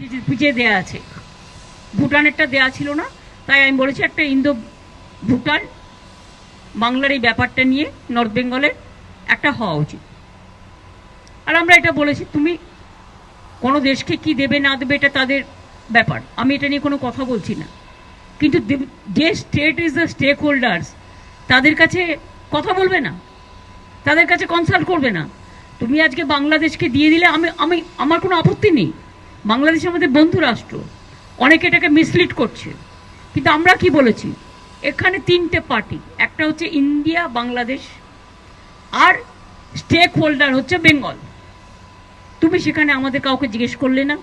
পিছিয়ে দেয়া আছে। ভুটানেরটা দেয়া ছিল না, তাই আমি বলেছি একটা ইন্দো ভুটান, বাংলার এই ব্যাপারটা নিয়ে নর্থ বেঙ্গলের একটা হওয়া উচিত। আর আমরা এটা বলেছি, তুমি কোনো দেশকে কি দেবে, না দেবে, এটা তাদের ব্যাপার। আমি এটা নিয়ে কোনো কথা বলছি না। কিন্তু যে state is the stakeholders তাদের কাছে কথা বলবে না। তাদের কাছে কনসাল্ট করবে না। তুমি আজকে বাংলাদেশকে দিয়ে দিলে আমি আমি, আমার কোনো আপত্তি নেই। বাংলাদেশ আমাদের বন্ধু রাষ্ট্র, অনেকে এটাকে মিসলিড করছে। কিন্তু আমরা কি বলেছি? এখানে তিনটে পার্টি একটা হচ্ছে ইন্ডিয়া বাংলাদেশ আর স্টেক হোল্ডার হচ্ছে বেঙ্গল তুমি সেখানে আমাদের কাউকে জিজ্ঞেস করলে না?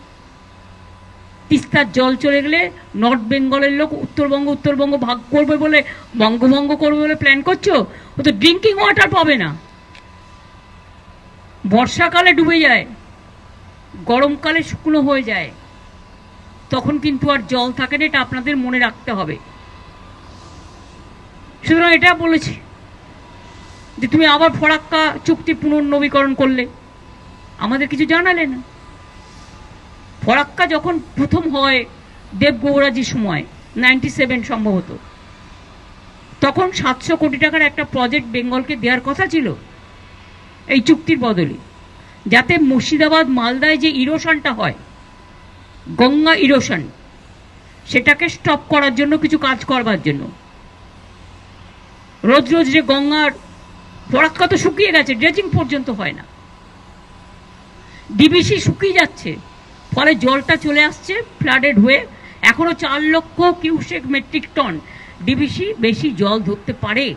তিস্তার জল চলে গেলে নর্থ বেঙ্গলের লোক উত্তরবঙ্গ উত্তরবঙ্গ ভাগ করবে বলে, বঙ্গভঙ্গ করবে বলে প্ল্যান করছ? ও তো ড্রিঙ্কিং ওয়াটার পাবে না। বর্ষাকালে ডুবে যায়। গরমকালে শুকনো হয়ে যায়, তখন কিন্তু আর জল থাকে না, এটা আপনাদের মনে রাখতে হবে। সুতরাং এটা বলেছি যে তুমি আবার ফরাক্কা চুক্তি পুনর্নবীকরণ করলে, আমাদের কিছু জানালে না। ফরাক্কা যখন প্রথম হয় দেবগৌরাজির সময়, নাইনটি সেভেন সম্ভবত, তখন সাতশো কোটি টাকার একটা প্রজেক্ট বেঙ্গলকে দেওয়ার কথা ছিল, এই চুক্তির বদলে। যাতে মুর্শিদাবাদ, মালদায় যে ইরোশনটা হয়, গঙ্গা ইরোশন, সেটাকে স্টপ করার জন্য, কিছু কাজ করবার জন্য। রোজ রোজ যে গঙ্গার ফরাক্কা তো শুকিয়ে গেছে ড্রেজিং পর্যন্ত হয় না। ডিবিসি শুকিয়ে যাচ্ছে, ফলে জলটা চলে আসছে ফ্লাডেড হয়ে, এখনও চার লক্ষ কিউসেক মেট্রিক টন ডিবিসি বেশি জল ধরতে পারে।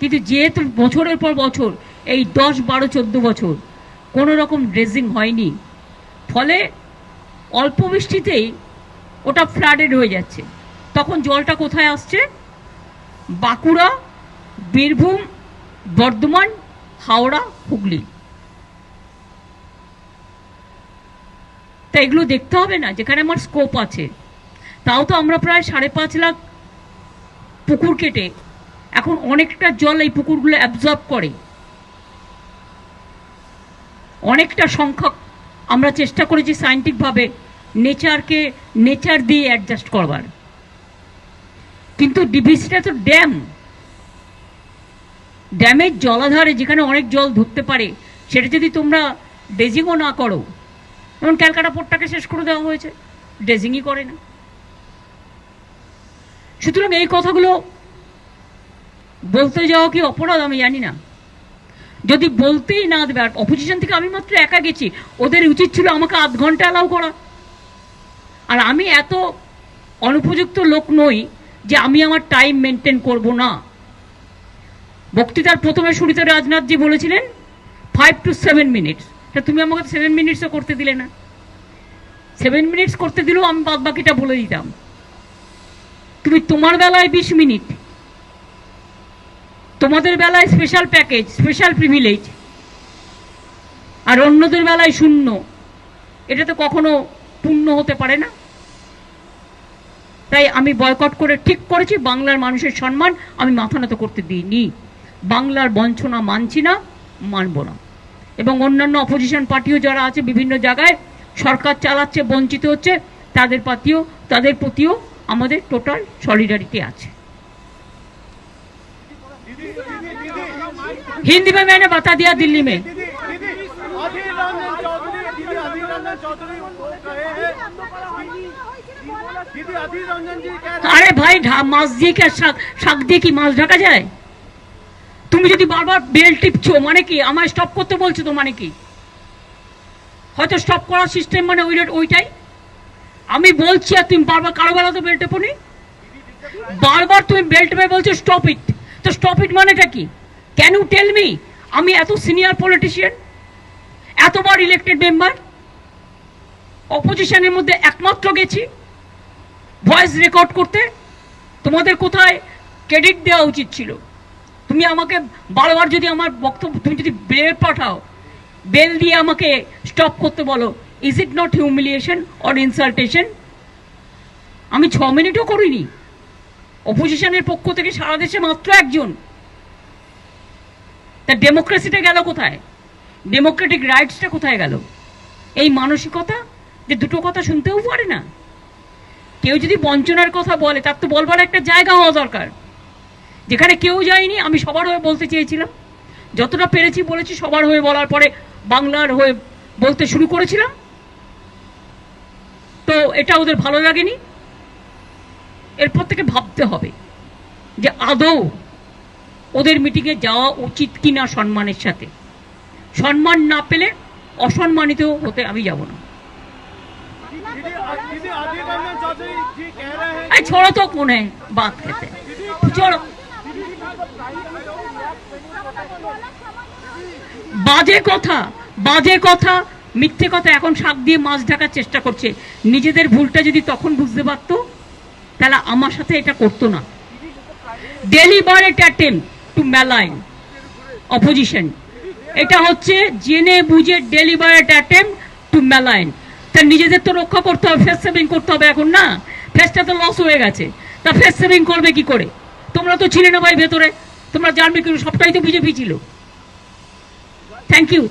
কিন্তু যেহেতু বছরের পর বছর এই দশ, বারো, চোদ্দ বছর কোনো রকম ড্রেজিং হয়নি। ফলে অল্প বৃষ্টিতেই ওটা ফ্লাডেড হয়ে যাচ্ছে। তখন জলটা কোথায় আসছে? বাঁকুড়া, বীরভূম, বর্ধমান, হাওড়া, হুগলি। তা এগুলো দেখতে হবে না, যেখানে আমার স্কোপ আছে। তাও তো আমরা প্রায় সাড়ে পাঁচ লাখ পুকুর কেটে এখন অনেকটা জল এই পুকুরগুলো অ্যাবজর্ব করে। অনেকটা সংখ্যক আমরা চেষ্টা করেছি সায়েন্টিফিকভাবে নেচারকে নেচার দিয়ে অ্যাডজাস্ট করবার। কিন্তু ডিভিসিটা তো ড্যাম ড্যামের জলাধারে যেখানে অনেক জল ধরতে পারে, সেটা যদি তোমরা ড্রেজিংও না করো, যেমন ক্যালকাটা পোর্টটাকে শেষ করে দেওয়া হয়েছে ড্রেজিংই করে না। সুতরাং এই কথাগুলো বলতে যাওয়া কি অপরাধ আমি জানি না। যদি বলতেই না দেবে, আর অপোজিশন থেকে আমি মাত্র একা গেছি, ওদের উচিত ছিল আমাকে আধ ঘণ্টা অ্যালাউ করা। আর আমি এত অনুপযুক্ত লোক নই যে আমি আমার টাইম মেনটেন করব না। বক্তৃতার প্রথমে শুরুতে রাজনাথজি বলেছিলেন ফাইভ টু সেভেন মিনিটস তা তুমি আমাকে সেভেন মিনিটসও করতে দিলে না। সেভেন মিনিটস করতে দিলেও আমি বাদ বাকিটা বলে দিতাম। তুমি তোমার বেলায় বিশ মিনিট তোমাদের বেলায় স্পেশাল প্যাকেজ স্পেশাল প্রিভিলেজ আর অন্যদের বেলায় শূন্য। এটা তো কখনো পূর্ণ হতে পারে না। তাই আমি বয়কট করে ঠিক করেছি, বাংলার মানুষের সম্মান আমি মাথা নত করতে দিইনি। বাংলার বঞ্চনা মানছি না, মানব না। এবং অন্যান্য অপোজিশন পার্টিও যারা আছে বিভিন্ন জায়গায়, সরকার চালাচ্ছে, বঞ্চিত হচ্ছে, তাদের পাতিও, তাদের প্রতিও আমাদের টোটাল সলিডারিটি আছে। हिंदी में मैंने बता दिया दिल्ली में दीदी दीदी अधीर रंजन चौधरी दीदी अधीर रंजन चौधरी वो कहे हैं दीदी अधीर रंजन जी कह रहे আরে ভাই ঢা- মাছ দিয়ে কি আর শাক শাক দিয়ে কি মাছ ঢাকা যায় তুমি যদি বারবার বেল টিপছো মানে কি আমায় স্টপ করতে বলছো তো মানে কি হয়তো স্টপ করার সিস্টেম মানে ওই ওইটাই আমি বলছি আর তুমি বারবার কারো বেলা তো বেল টেপনি বারবার তুমি বেল টেপে বলছো স্টপ ইট তো স্টপ ইট মানেটা কি? ক্যান ইউ টেল মি আমি এত সিনিয়র পলিটিশিয়ান এতবার ইলেক্টেড মেম্বার অপোজিশনের মধ্যে একমাত্র গেছি ভয়েস রেকর্ড করতে। তোমাদের কোথায় ক্রেডিট দেওয়া উচিত ছিল? তুমি আমাকে বারবার যদি আমার বক্তব্য, তুমি যদি বেল পাঠাও, বেল দিয়ে আমাকে স্টপ করতে বলো is it not humiliation or insultation আমি ছ মিনিটও করিনি। অপোজিশনের পক্ষ থেকে সারা দেশে মাত্র একজন। তা ডেমোক্রেসিটা গেল কোথায়? ডেমোক্রেটিক রাইটসটা কোথায় গেল? এই মানসিকতা যে দুটো কথা শুনতেও পারে না। কেউ যদি বঞ্চনার কথা বলে, তার তো বলবার একটা জায়গা হওয়া দরকার। যেখানে কেউ যায়নি, আমি সবার হয়ে বলতে চেয়েছিলাম। যতটা পেরেছি বলেছি, সবার হয়ে বলার পরে বাংলার হয়ে বলতে শুরু করেছিলাম। তো এটা ওদের ভালো লাগেনি। এরপর থেকে ভাবতে হবে যে আদৌ ওদের মিটিংয়ে যাওয়া উচিত কিনা সম্মানের সাথে সম্মান না পেলে অসম্মানিত হতে আমি যাব না दीदी दीदी अधीर रंजन चौधरी जी कह रहे हैं এই छोड़ो तो कौन है बात कहते हैं छोड़ो বাজে কথা বাজে কথা মিথ্যে কথা এখন শাক দিয়ে মাছ ঢাকার চেষ্টা করছে নিজেদের ভুলটা যদি তখন বুঝতে পারতো তাহলে আমার সাথে এটা করতো না। Deliberate attempt to malign opposition এটা হচ্ছে জেনে বুঝে ডেলিবারেট অ্যাটেম্প টু ম্যালাইন তা নিজেদের তো রক্ষা করতে হবে ফেস সেভিং করতে হবে এখন না। ফেসটা তো লস হয়ে গেছে। তা ফেস সেভিং করবে কি করে? তোমরা তো ছিলে না ভাই ভেতরে। তোমরা জানবে কি সবটাই তো বিজেপি ছিল। Thank you